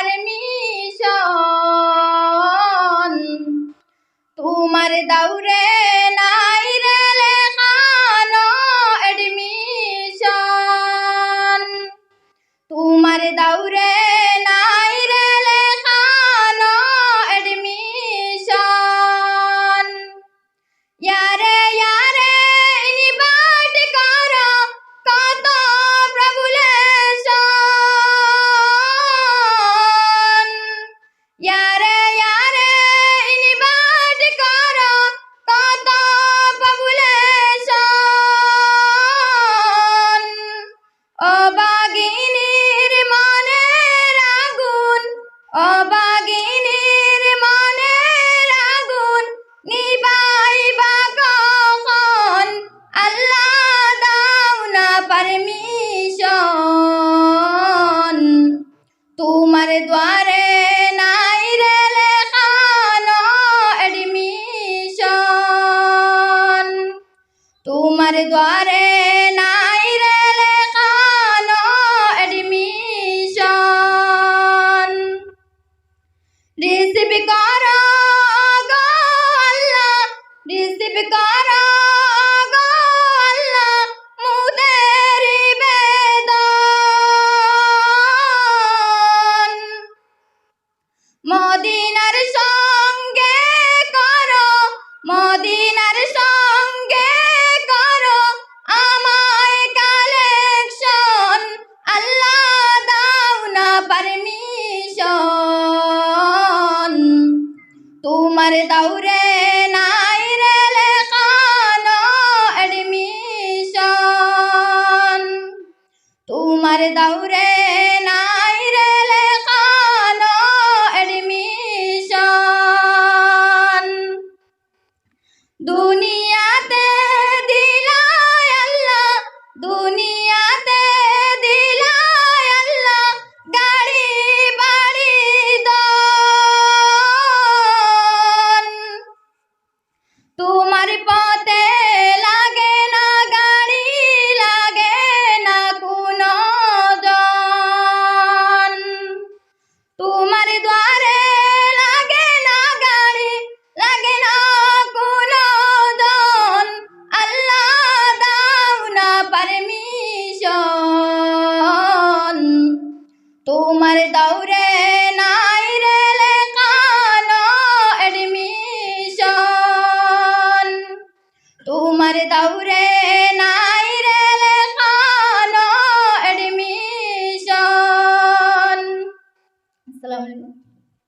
permission তোমার দৌড়ে না ঘরে নাই রে লেখানো এডমিশন রিসিভ কর রিসিভ কর মদিনার সঙ্গে করো মদিনা আমার দাউরে নাই রে লেখানো এডমিশন তোমার দাউরে নাই রে লেখানো এডমিশন দুনিয়াতে দিলা আল্লাহ, দুনিয়া দাউরে নাই রে